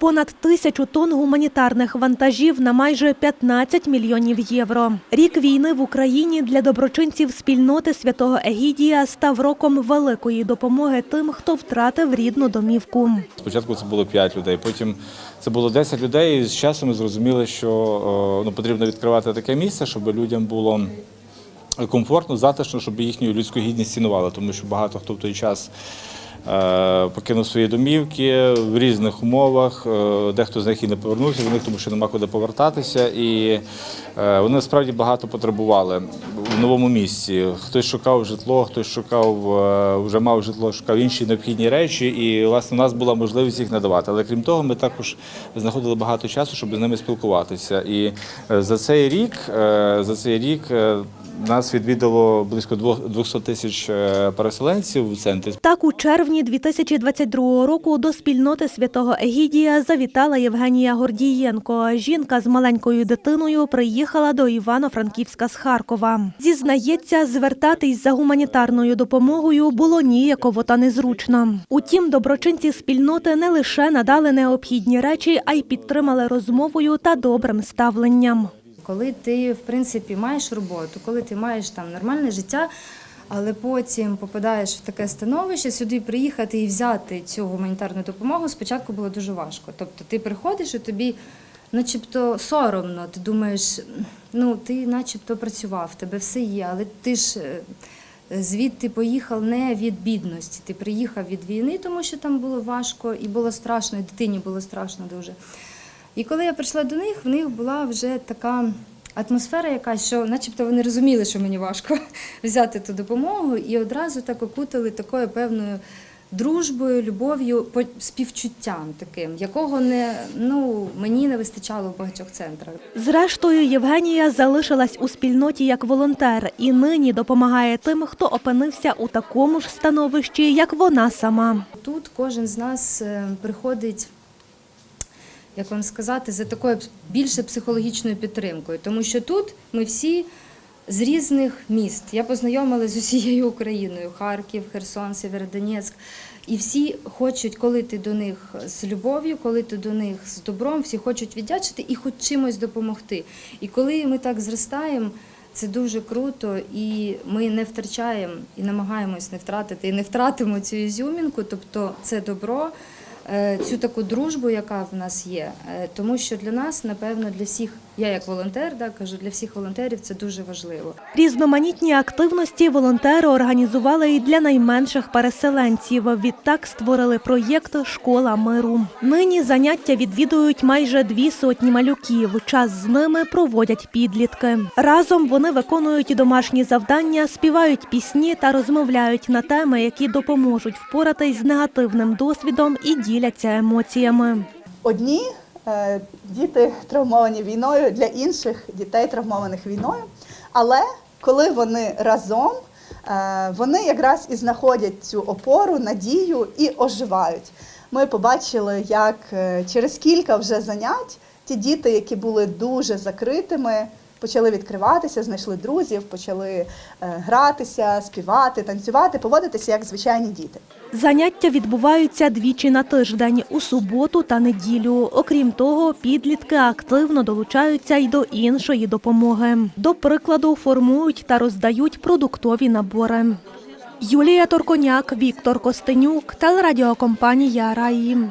Понад тисячу тонн гуманітарних вантажів на майже 15 мільйонів євро. Рік війни в Україні для доброчинців спільноти святого Егідія став роком великої допомоги тим, хто втратив рідну домівку. Спочатку це було 5 людей, потім це було 10 людей. І з часом ми зрозуміли, що е, ну, потрібно відкривати таке місце, щоб людям було комфортно, затишно, щоб їхню людську гідність цінували, тому що багато хто в той час. Е, Покинув свої домівки в різних умовах. е, Дехто з них і не повернувся до них, тому що нема куди повертатися. І е, вони насправді багато потребували в новому місці. Хтось шукав житло, хтось шукав, вже мав житло, шукав інші необхідні речі. І власне у нас була можливість їх надавати. Але крім того, ми також знаходили багато часу, щоб з ними спілкуватися. І за цей рік, за цей рік. нас відвідало близько двох- 200 тисяч переселенців в центрі. Так, у червні 2022 року до спільноти святого Егідія завітала Євгенія Гордієнко. Жінка з маленькою дитиною приїхала до Івано-Франківська з Харкова. Зізнається, звертатись за гуманітарною допомогою було ніяково та незручно. Утім, доброчинці спільноти не лише надали необхідні речі, а й підтримали розмовою та добрим ставленням. Коли ти, в принципі, маєш роботу, коли ти маєш там нормальне життя, але потім попадаєш в таке становище, сюди приїхати і взяти цю гуманітарну допомогу спочатку було дуже важко. Тобто ти приходиш і тобі начебто соромно, ти думаєш, ну ти начебто працював, тебе все є, але ти ж. е, Звідти поїхав не від бідності, ти приїхав від війни, тому що там було важко і було страшно, і дитині було страшно дуже. І коли я прийшла до них, в них була вже така атмосфера якась, що начебто вони розуміли, що мені важко взяти ту допомогу, і одразу так окутали такою певною дружбою, любов'ю, співчуттям таким, якого не, ну, мені не вистачало в багатьох центрах. Зрештою, Євгенія залишилась у спільноті як волонтер і нині допомагає тим, хто опинився у такому ж становищі, як вона сама. Тут кожен з нас е, приходить, як вам сказати, за такою більше психологічною підтримкою, тому що тут ми всі з різних міст. Я познайомилася з усією Україною: Харків, Херсон, Сєвєродонецьк. І всі хочуть, коли ти до них з любов'ю, коли ти до них з добром, всі хочуть віддячити і хоч чимось допомогти. І коли ми так зростаємо, це дуже круто, і ми не втрачаємо і намагаємось не втратити, і не втратимо цю ізюмінку, тобто це добро, цю таку дружбу, яка в нас є. Е, Тому що для нас, напевно, для всіх, я як волонтер, да, кажу, для всіх волонтерів це дуже важливо. Різноманітні активності волонтери організували і для найменших переселенців. Відтак створили проєкт Школа миру. Нині заняття відвідують майже дві сотні малюків. Час з ними проводять підлітки. Разом вони виконують домашні завдання, співають пісні та розмовляють на теми, які допоможуть впоратись з негативним досвідом і діляться емоціями. Одні діти травмовані війною, для інших дітей травмованих війною. Але коли вони разом, е, вони якраз і знаходять цю опору, надію і оживають. Ми побачили, як е, через кілька вже занять ті діти, які були дуже закритими, почали відкриватися, знайшли друзів, почали е, гратися, співати, танцювати, поводитися як звичайні діти. Заняття відбуваються двічі на тиждень у суботу та неділю. Окрім того, підлітки активно долучаються й до іншої допомоги. До прикладу, формують та роздають продуктові набори. Юлія Торконяк, Віктор Костенюк, телерадіокомпанія Раї.